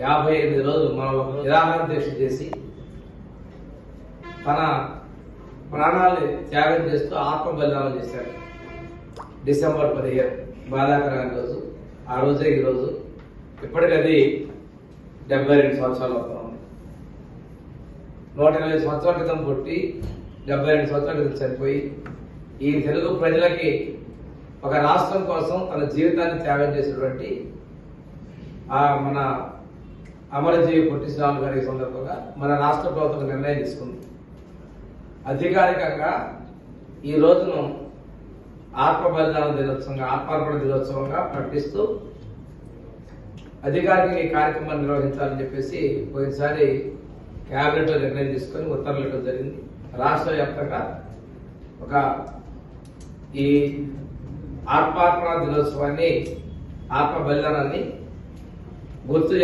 యాభై ఎనిమిది రోజులు మనం నిరాహార దీక్ష చేసి తన ప్రాణాలు త్యాగం చేస్తూ ఆత్మ బలిదానం చేశారు డిసెంబర్ పదిహేను బాధాకరమైన రోజు. ఆ రోజే ఈ రోజు. ఇప్పటికది డెబ్బై రెండు సంవత్సరాలు అవుతా ఉంది. నూట ఎనభై సంవత్సరాల క్రితం పుట్టి డెబ్బై రెండు సంవత్సరాల క్రితం చనిపోయి ఈ తెలుగు ప్రజలకి ఒక రాష్ట్రం కోసం తన జీవితాన్ని త్యాగం చేసినటువంటి ఆ మన అమరజీవి పొట్టి శ్రీరాములు గారి సందర్భంగా మన రాష్ట్ర ప్రభుత్వం నిర్ణయం తీసుకుంది. అధికారికంగా ఈ రోజును ఆత్మబలిదాన దినోత్సవంగా ఆత్మార్పణ దినోత్సవంగా ప్రకటిస్తూ అధికారికంగా ఈ కార్యక్రమాన్ని నిర్వహించాలని చెప్పేసి పోయినసారి క్యాబినెట్ నిర్ణయం తీసుకొని ఉత్తర్వులు ఇవ్వడం జరిగింది. రాష్ట్ర వ్యాప్తంగా ఒక ఈ ఆత్మార్పణ దినోత్సవాన్ని ఆత్మ బలిదానాన్ని గుర్తు